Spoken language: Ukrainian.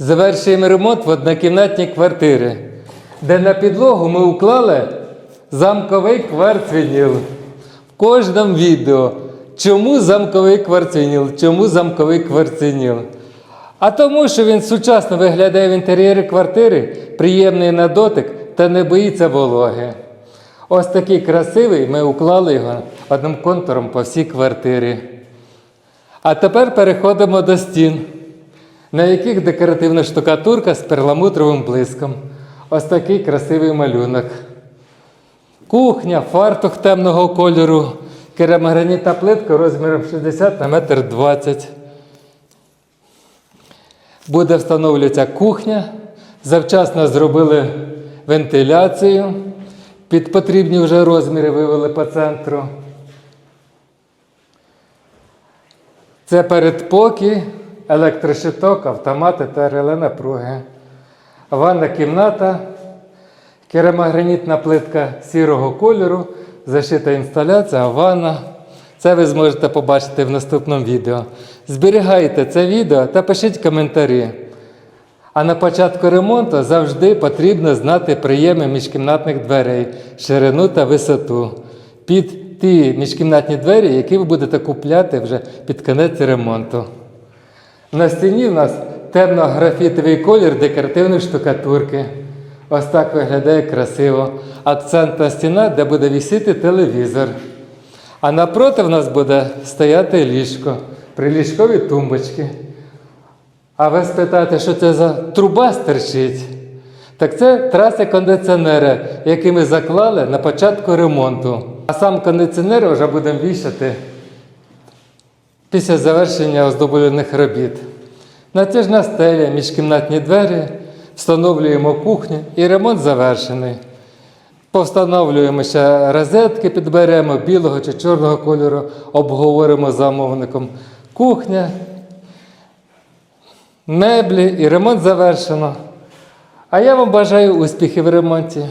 Завершуємо ремонт в однокімнатній квартирі, де на підлогу ми уклали замковий кварцвініл. В кожному відео. Чому замковий кварцвініл? Чому замковий кварцвініл? А тому, що він сучасно виглядає в інтер'єрі квартири, приємний на дотик та не боїться вологи. Ось такий красивий, ми уклали його одним контуром по всій квартирі. А тепер переходимо до стін, на яких декоративна штукатурка з перламутровим блиском. Ось такий красивий малюнок. Кухня, фартух темного кольору, керамогранітна плитка розміром 60 на метр 20. Буде встановлюватися кухня. Завчасно зробили вентиляцію. Під потрібні вже розміри вивели по центру. Це передпокій, електрощиток, автомати та реле напруги. Ванна кімната, керамогранітна плитка сірого кольору, зашита інсталяція, ванна. Це ви зможете побачити в наступному відео. Зберігайте це відео та пишіть коментарі. А на початку ремонту завжди потрібно знати прийеми міжкімнатних дверей, ширину та висоту під ті міжкімнатні двері, які ви будете купляти вже під кінець ремонту. На стіні в нас темно-графітовий колір декоративної штукатурки. Ось так виглядає красиво. Акцентна стіна, де буде висіти телевізор. А напроти в нас буде стояти ліжко, приліжкові тумбочки. А ви спитаєте, що це за труба стерчить? Так це траси кондиціонера, які ми заклали на початку ремонту. А сам кондиціонер вже будемо вішати після завершення оздоблюваних робіт. Натяжна стеля, міжкімнатні двері, встановлюємо кухню і ремонт завершений. Повстановлюємо ще розетки, підберемо білого чи чорного кольору, обговоримо з замовником. Кухня, меблі і ремонт завершено. А я вам бажаю успіхів в ремонті.